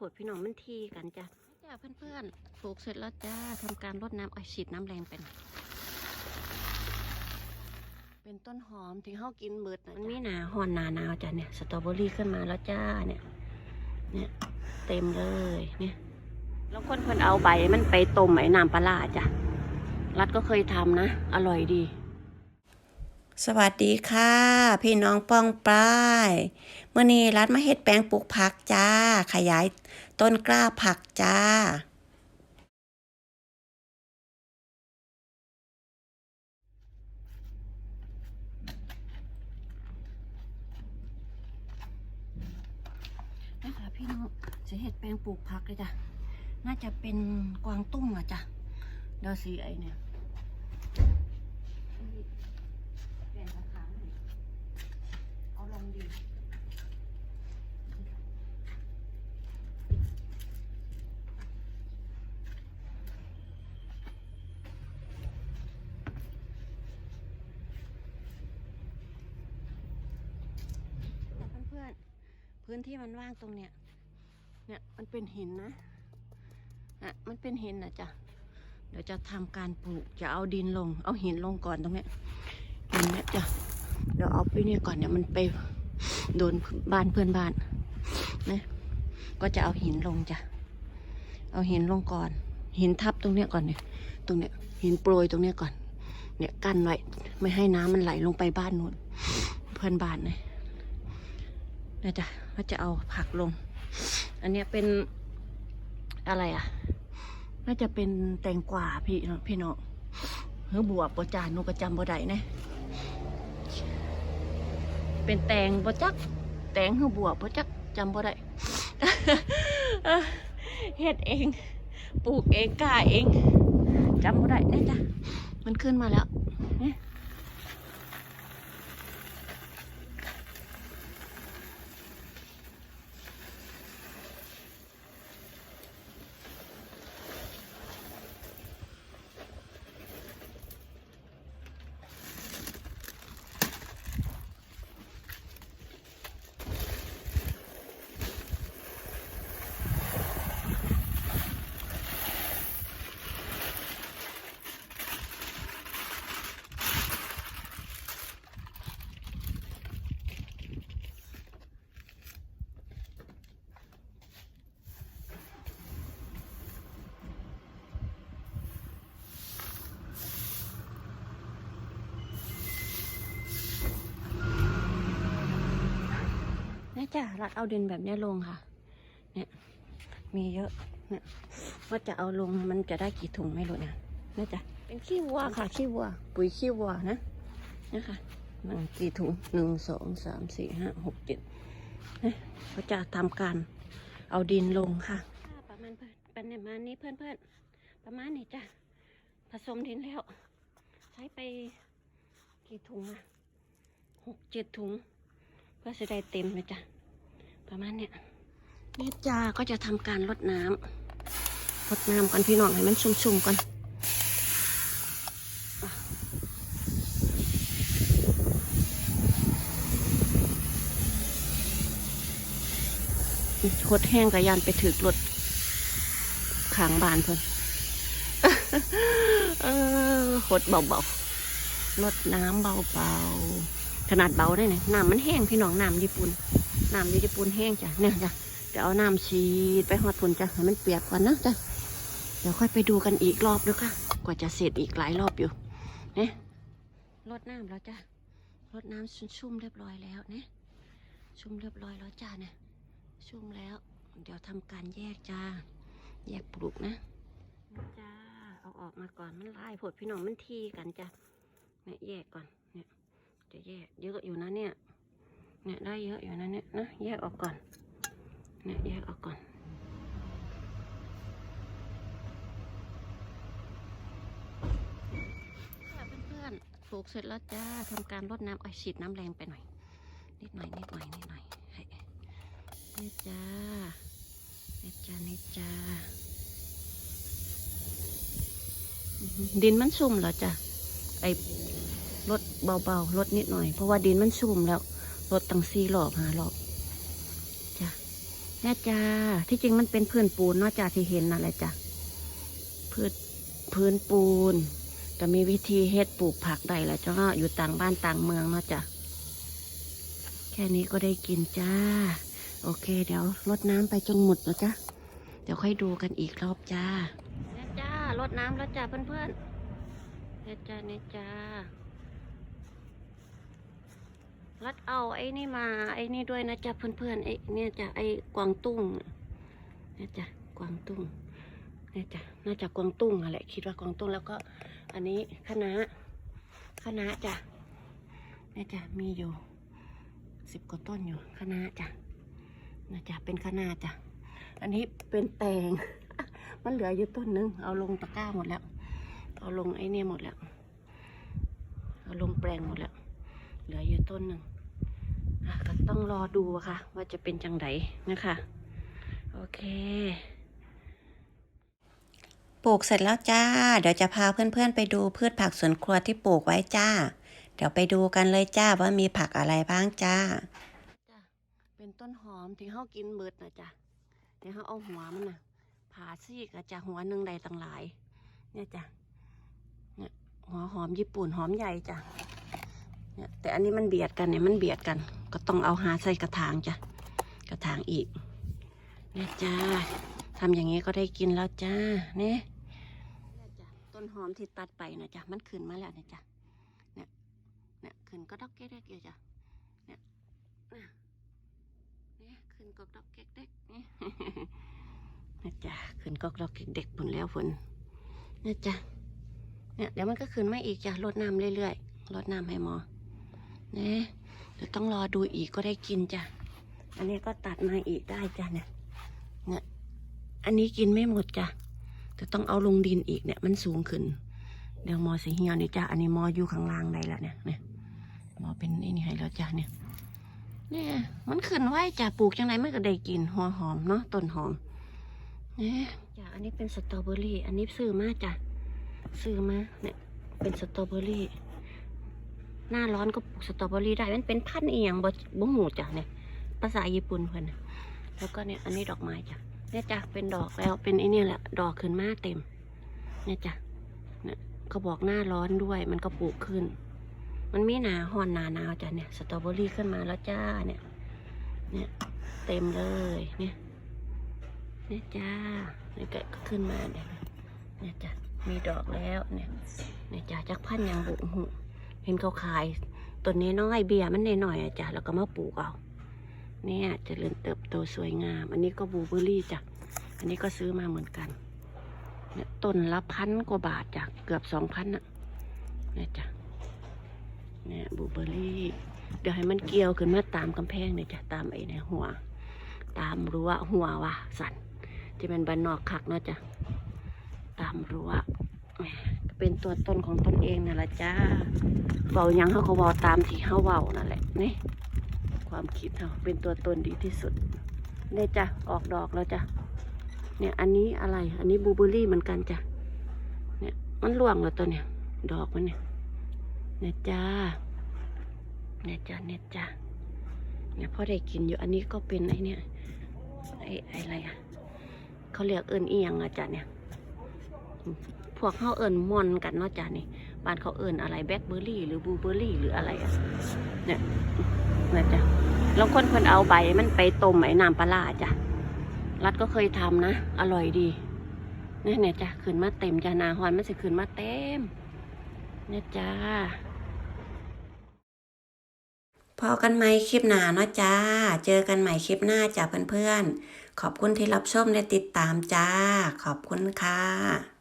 ผดพี่น้องมันทีกันจ้ะจ้าเพื่อนๆปลูกเสร็จแล้วจ้าทำการรดน้ำอ้อยฉีดน้ำแรงไปหน่อยเป็นต้นหอมที่เฮากินเบิดนะมันมีหนาหอนหนาหนาวจ้ะเนี่ยสตรอเบอรี่ขึ้นมาแล้วจ้าเนี่ยเนี่ยเต็มเลยเนี่ยแล้วคนเพิ่นเอาใบมันไปต้มไอ้น้ำปลาร้าจ้ะรัดก็เคยทำนะ อร่อยดี สวัสดีค่ะ พี่น้องป้องปลายเมื่อนี้รัดมาเฮ็ดแปลงปลูกผักจ้า ขยายต้นกล้าผักจ้า นะคะพี่น้องจะเห็ดแปลงปลูกผักเลยจ้ะ น่าจะเป็นกวางตุ้งอะจ้ะดี๋ยวสีไอเนี่ยเปลี่ยนราคาหน่อยเอาลงดีแต่เพื่อนๆ พื้นที่มันว่างตรงเนี้ยเนี่ยมันเป็นหินนะอะมันเป็นหินนะจ๊ะเดี๋ยวจะทำการปลูกจะเอาดินลง เอาหินลงก่อนตรงเนี้ยหินเนี่ยจ้ะเดี๋ยวเอาไปนี่ก่อนเนี่ยมันไปโดนบ้านเพื่อนบ้านนะก็จะเอาหินลงจ้ะเอาหินลงก่อน หินทับตรงเนี้ยก่อนเนี่ยตรงเนี้ยหินโปรยตรงเนี้ยก่อน เนี่ยกั้นไว้ไม่ให้น้ำมันไหลลงไปบ้านนู้นเพื่อนบ้านเนี่ย นะจ๊ะก็จะเอาผักลง อันเนี้ยเป็นอะไรอะ น่าจะเป็นแตงกวาพี่เนาะพี่เนาะเฮ้อบวบปจานนกประจำบ่ได้นะเป็นแตงบ่จัก แตงเฮือบวบบ่จักจำบ่ได้เฮ็ดเอง ปลูกเองกล้าเองจำบ่ได้น่จ้ะมันขึ้นมาแล้วเนี่ย จ้ะรัดเอาดินแบบเนี้ยลงค่ะ เนี่ย มีเยอะ เนี่ยว่าจะเอาลงมันจะได้กี่ถุงไม่รู้เนี่ยนี่จ้ะเป็นขี้วัวค่ะ ขี้วัว ปุ๋ยขี้วัวนะนะคะหนึ่งกี่ถุงหนึ่งสองสามสี่ห้าหกเจ็ดนะก็จะทำการเอาดินลงค่ะ ประมาณเพื่อนประมาณนี้เพื่อนเพื่อนๆประมาณนี้จ้ะผสมดินแล้ว ใช้ไปกี่ถุงอะหกเจ็ดถุง เพื่อจะได้เต็มเลยจ้ะ ประมาณเนี้ยนี่จ้าก็จะทำการรดน้ำรดน้ำกันพี่น้องให้มันชุ่มๆก่อนหดแห้งกับยานไปถือรถขางบานเพิ่นเออหดเบาๆรดน้ำเบาๆ ขนาดเบาได้เนี่ยน้ำมันแห้งพี่น้องน้ำญี่ปุ่นน้ำญี่ปุ่นแห้งจ้ะเนี่ยจ้ะเดี๋ยวเอาน้ำฉีดไปหอดฝุ่นจ้ะให้มันเปียกก่อนนะจ้ะเดี๋ยวค่อยไปดูกันอีกรอบด้วยค่ะ กว่าจะเสร็จอีกหลายรอบอยู่เนี่ยรดน้ำแล้วจ้ะรดน้ำชุ่มๆเรียบร้อยแล้วเนี่ยชุ่มเรียบร้อยแล้วจ้ะเนี่ยชุ่มแล้ว เดี๋ยวทำการแยกจ้า แยกปลูกนะจ้าเอาออกมาก่อนมันลายผดพี่น้องมันทีกันจ้ะเนี่ยแยกก่อน จะแยกเยอะอยู่นะเนี่ย เนี่ยได้เยอะอยู่นะเนี่ยนะแยกออกก่อน เนี่ยแยกออกก่อนค่ะเพื่อนๆปลูกเสร็จแล้วจ้าทำการรดน้ำอ้อฉีดน้ำแรงไปหน่อย นิดหน่อยนิดหน่อยนิดหน่อยนี่จ้านี่จ้านี่จ้าดินมันชุ่มแล้วจ้ะไอ ลดเบาๆลดนิดหน่อย เพราะว่าดินมันชุ่มแล้วลดตั้งสี่รอบห้ารอบจ้ะเนี่จ้าที่จริงมันเป็นพื้นปูนนาะจ้าที่เห็นนั่นแหละจ้ะพื้นพื้นปูนก็มีวิธีเฮ็ดปลูกผักได้แล้วจ้าอยู่ต่างบ้านต่างเมืองเนาะจ้ะแค่นี้ก็ได้กินจ้า โอเค เดี๋ยวรดน้ำไปจนหมดแล้วจ้ะเดี๋ยวค่อยดูกันอีกรอบจ้าเนี่ยจ้ารดน้ำแล้วจ้าเพื่อนๆเนี่ยจ้าเนี่ยจ้า รัดเอาไอ้นี่มาไอ้นี่ด้วยนะจ๊ะเพื่อนๆไอ้เนี่ยจ้ะไอ้กวางตุ้งนี่ยจ้ะกวางตุ้งนี่ยจ้ะน่าจะกวางตุ้งอะไรคิดว่ากวางตุ้งแล้วก็อันนี้คณะน้าคะจ้ะนี่ยจ้ะมีอยู่สิบกว่าต้นอยู่คณะจ้ะนะจ้ะเป็นคณะจ้ะอันนี้เป็นแตงมันเหลืออยู่ต้นนึงเอาลงตะกร้าหมดแล้ว เอาลงไอ้นี่หมดแล้ว เอาลงแปลงหมดแล้ว เหลืออยู่ต้นหนึ่ง ต้องรอดูอะค่ะ ว่าจะเป็นจังไดนะคะ โอเคปลูกเสร็จแล้วจ้า เดี๋ยวจะพาเพื่อนๆไปดูพืชผักสวนครัวที่ปลูกไว้จ้า เดี๋ยวไปดูกันเลยจ้าว่ามีผักอะไรบ้างจ้า จ้ะเป็นต้นหอมที่เขากินเบิดนะจ้ะเดี๋ยวเขาเอาหัวมันนะผ่าซีกอะจ้ะหัวหนึ่งใดต่างหลาย เนี่ยจ้ะเนี่ยหัวหอมญี่ปุ่นหอมใหญ่จ้ะ เนี่ยแต่อันนี้มันเบียดกันเนี่ยมันเบียดกัน ก็ต้องเอาหาใส่กระถางจ้ะกระถางอีกเนี่ยจ้าทำอย่างนี้ก็ได้กินแล้วจ้าเนี่ยจ้ะต้นหอมที่ตัดไปนะจ้ะมันขึ้นมาแล้วเนี่ยจ้ะเนี่ยเนี่ยขึ้นก็ดอกแก๊กๆอยู่จ้ะเนี่ยน่ะเนี่ยขึ้นก็ดอกแก๊กๆนี่เนี่ยจ้ะขึ้นก็ดอกเด็กผลแล้วฝนเนี่ยจ้ะเนี่ยเดี๋ยวมันก็ขึ้นมาอีกจ้ะรดน้ำเรื่อยๆรดน้ำให้หมอ นี่ยเดี๋ยวต้องรอดูอีกก็ได้กินจ้ะ อันนี้ก็ตัดมาอีกได้จ้ะเนี่ยเนี่ยอันนี้กินไม่หมดจ้ะจะต้องเอาลงดินอีกเนี่ยมันสูงขึ้น เดี๋ยวมอสีเหี่ยวนี่จ้ะอันนี้มออยู่ข้างล่างได้แล้วเนี่ยเนี่ยมอเป็นไอ้นี่ให้แล้วจ้ะเนี่ยเนี่ยมันขึ้นไว้จ้ะปลูกจังไรมันก็ได้กินหัวหอมเนาะต้นหอมเนี่ยจ้ะอันนี้เป็นสตรอเบอรี่ อันนี้ซื้อมาจ้ะซื้อมาเนี่ยเป็นสตรอเบอรี่ หน้าร้อนก็ปลูกสตรอเบอรี่ได้ มันเป็นพันธุ์เอียงบ่บ่หูจ้ะเนี่ย ภาษาญี่ปุ่นเพิ่นนะแล้วก็เนี่ยอันนี้ดอกไม้จ้ะเนี่ยจ้ะเป็นดอกแล้วเป็นไอ้นี่แหละดอกขึ้นมาเต็ม เนี่ยจ้ะเนี่ยก็บอกหน้าร้อนด้วย มันก็ปลูกขึ้น มันมีหนาห่อนหนาหนาวจ้ะเนี่ยสตรอเบอรี่ขึ้นมาแล้วจ้าเนี่ย เนี่ยเต็มเลยเนี่ยเนี่ยจ้าเนี่ยก็ขึ้นมาเนี่ยเนี่ยจ้ะมีดอกแล้วเนี่ยเนี่ยจ้ะจักพันยังบุหู เห็นเขาขายต้นน้อยเบียมันน้อยๆอะจ้ะแล้วก็มาปลูกเอาเนี่ยจเจริญเติบโตสวยงาม อันนี้ก็บลูเบอร์รี่จ้ะอันนี้ก็ซื้อมาเหมือนกันเนี่ยต้นละพันกว่าบาทจ้ะเกือบสองพันอะเนี่ยจ้ะเนี่ยบลูเบอร์รี่ เดี๋ยวให้มันเกี่ยวขึ้นมาตามกำแพงเนี่ยจ้ะตามไอ้ในหัว ตามรั้วหัวว่ะสันที่เป็นบ้านนอกคักเนาะจ้ะตามรั้ว เป็นตัวตนของตนเองนั่นแหละจ้าเบายังเขาก็บาตามที่เขาเบานั่นแหละนี่ความคิดเขาเป็นตัวตนดีที่สุดเนี่ยจ้ะออกดอกแล้วจ้ะเนี่ยอันนี้อะไร อันนี้บูเบอรี่เหมือนกันจ้ะเนี่ยมันร่วงแล้วตัวเนี่ยดอกมันเนี่ยเนี่ยจ้าเนี่ยจ้าเนี่ยจ้าเนี่ยพ่อได้กินอยู่อันนี้ก็เป็นไอเนี่ยไอไออะไรอะเขาเรียกเอิญเอียงอะจ้ะเนี่ย วกเขาเอิญมอนกันเนาะจ้ะนี่บ้านเขาเอิญอะไรแบล็คเบอร์รี่หรือบลูเบอร์รี่หรืออะไรอะเนี่ยนะจ้ะแล้วคนเพิ่นเอาใบมันไปต้มไอ้น้ำปลาร้าจ้ะรัดก็เคยทำนะ อร่อยดีเนี่ยเนี่ยจ้ะขึ้นมาเต็มจ้ะนาฮอนมันสิขึ้นมาเต็มเนี่ยจ้าพอกันไหมคลิปหน้าเนาะจ้า เจอกันใหม่คลิปหน้าจ้าเพื่อนๆ ขอบคุณที่รับชมและติดตามจ้า ขอบคุณค่ะ